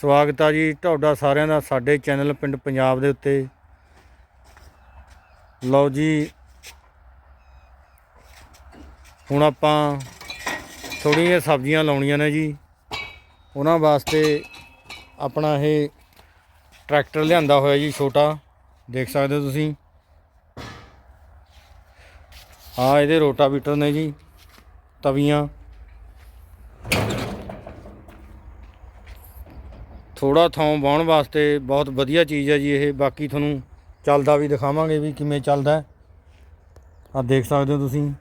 ਸਵਾਗਤ ਆ ਜੀ ਤੁਹਾਡਾ ਸਾਰਿਆਂ ਦਾ ਸਾਡੇ ਚੈਨਲ ਪਿੰਡ ਪੰਜਾਬ ਦੇ ਉੱਤੇ। ਲਓ ਜੀ, ਹੁਣ ਆਪਾਂ ਥੋੜ੍ਹੀਆਂ ਜਿਹੀਆਂ ਸਬਜ਼ੀਆਂ ਲਾਉਣੀਆਂ ਨੇ ਜੀ। ਉਹਨਾਂ ਵਾਸਤੇ ਆਪਣਾ ਇਹ ਟਰੈਕਟਰ ਲਿਆਂਦਾ ਹੋਇਆ ਜੀ ਛੋਟਾ, ਦੇਖ ਸਕਦੇ ਹੋ ਤੁਸੀਂ। ਆ ਇਹਦੇ ਰੋਟਾਵੀਟਰ ਨੇ ਜੀ, ਤਵੀਆਂ। ਥੋੜਾ ਥਾਂ ਵਾਹੁਣ ਵਾਸਤੇ ਬਹੁਤ ਵਧੀਆ ਚੀਜ਼ ਹੈ ਜੀ ਇਹ। ਬਾਕੀ ਤੁਹਾਨੂੰ ਚੱਲਦਾ ਵੀ ਦਿਖਾਵਾਂਗੇ ਵੀ ਕਿਵੇਂ ਚੱਲਦਾ ਆ ਦੇਖ ਸਕਦੇ ਹੋ ਤੁਸੀਂ।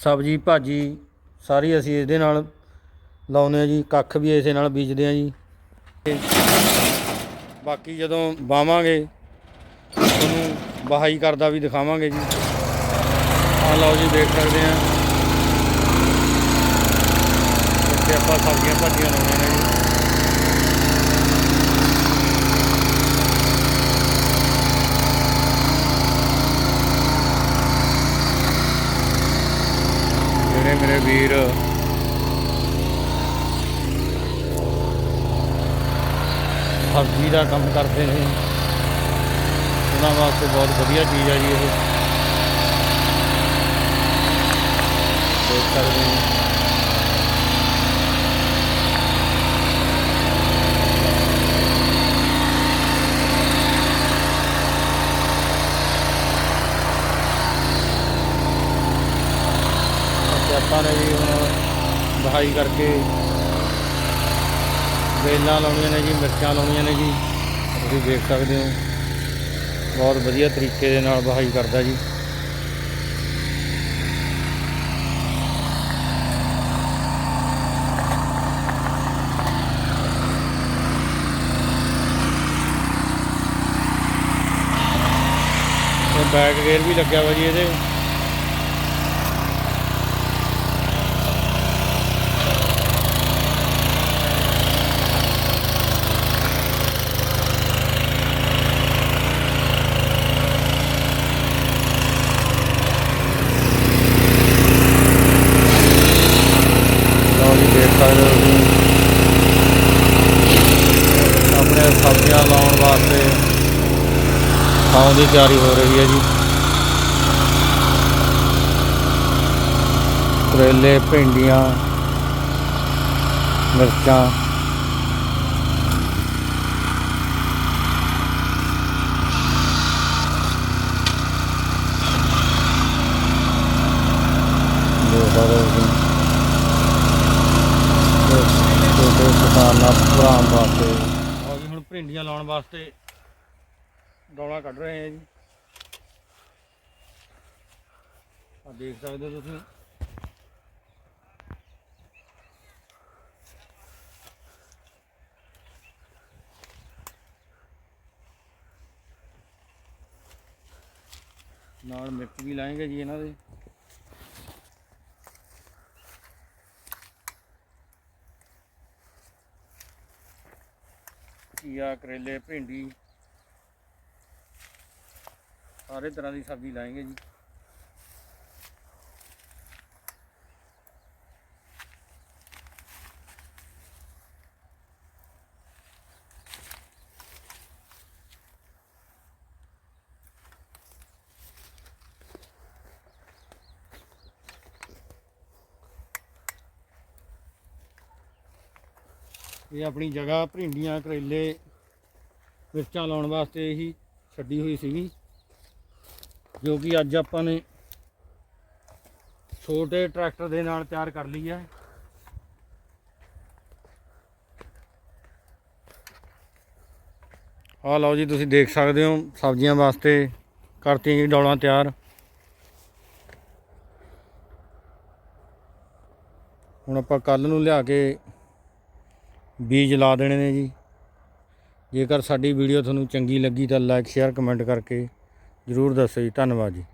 ਸਬਜੀ, ਭਾਜੀ, ਸਾਰੀ ਅਸੀਂ ਇਹਦੇ ਨਾਲ ਲਾਉਨੇ ਆ ਜੀ। ਕੱਖ ਵੀ ਇਸੇ ਨਾਲ ਬੀਜਦੇ ਆ ਜੀ। ਤੇ ਬਾਕੀ ਜਦੋਂ ਵਾਵਾਂਗੇ, ਤੁਹਾਨੂੰ ਬਹਾਈ ਕਰਦਾ ਵੀ ਦਿਖਾਵਾਂਗੇ ਜੀ। ਆ ਲਓ ਜੀ, ਦੇਖ ਸਕਦੇ ਆ ਇੱਥੇ ਆਪਾਂ ਸਬਜ਼ੀਆਂ ਭਾਜੀਆਂ ਲਾਉਣੀਆਂ ਨੇ ਜੀ। ਜਿਹੜੇ ਮੇਰੇ ਵੀਰ ਸਬਜ਼ੀ ਦਾ ਕੰਮ ਕਰਦੇ ਨੇ, ਉਹਨਾਂ ਵਾਸਤੇ ਬਹੁਤ ਵਧੀਆ ਚੀਜ਼ ਹੈ ਜੀ ਇਹ। ਦੇਖ ਸਕਦੇ ਹੋ ਤੇ ਆਪਾਂ ਨੇ ਵੀ ਹੁਣ ਵਹਾਈ ਕਰਕੇ। ਵੇਲਾਂ ਲਾਉਣੀਆਂ ਨੇ ਜੀ, ਮਿਰਚਾਂ ਲਾਉਣੀਆਂ ਨੇ ਜੀ। ਤੁਸੀਂ ਦੇਖ ਸਕਦੇ ਹੋ। ਬਹੁਤ ਵਧੀਆ ਤਰੀਕੇ ਦੇ ਨਾਲ ਵਹਾਈ ਕਰਦਾ ਜੀ। ਇਹ ਬੈਕ ਗੇਅਰ ਵੀ ਲੱਗਿਆ ਵਾ ਜੀ ਇਹਦੇ। ਜੀ ਦੇਖ ਸਕਦੇ ਹੋ ਤੁਸੀਂ। ਆਪਣੇ ਸਬਜ਼ੀਆਂ ਲਾਉਣ ਵਾਸਤੇ ਥਾਂ ਦੀ ਤਿਆਰੀ ਹੋ ਰਹੀ ਹੈ ਜੀ। ਕਰੇਲੇ, ਭਿੰਡੀਆਂ, ਮਿਰਚਾਂ। ਦੇਖ ਸਕਦੇ ਹੋ ਤੁਸੀਂ ਛੋਟੇ ਕਿਸਾਨਾਂ ਵਾਸਤੇ। ਆ ਜੀ ਹੁਣ ਭਿੰਡੀਆਂ ਲਾਉਣ ਵਾਸਤੇ ਡੌਲਾ ਕੱਢ ਰਹੇ ਆ ਜੀ। ਆ ਦੇਖ ਸਕਦੇ ਹੋ ਤੁਸੀਂ। ਨਾਲ ਮਿਰਚ ਵੀ ਲਾਏਗੇ ਜੀ ਇਹਨਾਂ ਦੇ। ਘੀਆ ਕਰੇਲੇ ਭਿੰਡੀ ਸਾਰੇ ਤਰ੍ਹਾਂ ਦੀ ਸਬਜ਼ੀ ਲਾਏਗੇ ਜੀ। ਇਹ ਆਪਣੀ ਜਗ੍ਹਾ ਭਿੰਡੀਆਂ, ਕਰੇਲੇ, ਮਿਰਚਾਂ ਲਾਉਣ ਵਾਸਤੇ ਹੀ ਛੱਡੀ ਹੋਈ ਸੀਗੀ, ਜੋ ਕਿ ਅੱਜ ਆਪਾਂ ਨੇ ਛੋਟੇ ਟਰੈਕਟਰ ਦੇ ਨਾਲ ਤਿਆਰ ਕਰ ਲਈ ਹੈ। ਆ ਲਓ ਜੀ, ਤੁਸੀਂ ਦੇਖ ਸਕਦੇ ਹੋ ਸਬਜ਼ੀਆਂ ਵਾਸਤੇ ਕਰਤੀਆਂ ਜੀ ਡੌਲਾਂ ਤਿਆਰ। ਹੁਣ ਆਪਾਂ ਕੱਲ ਨੂੰ ਲਿਆ ਕੇ ਬੀਜ ਲਾ ਦੇਣੇ ਨੇ ਜੀ। ਜੇਕਰ ਸਾਡੀ ਵੀਡੀਓ ਤੁਹਾਨੂੰ ਚੰਗੀ ਲੱਗੀ ਤਾਂ ਲਾਈਕ ਸ਼ੇਅਰ ਕਮੈਂਟ ਕਰਕੇ ਜ਼ਰੂਰ ਦੱਸੋ ਜੀ। ਧੰਨਵਾਦ ਜੀ।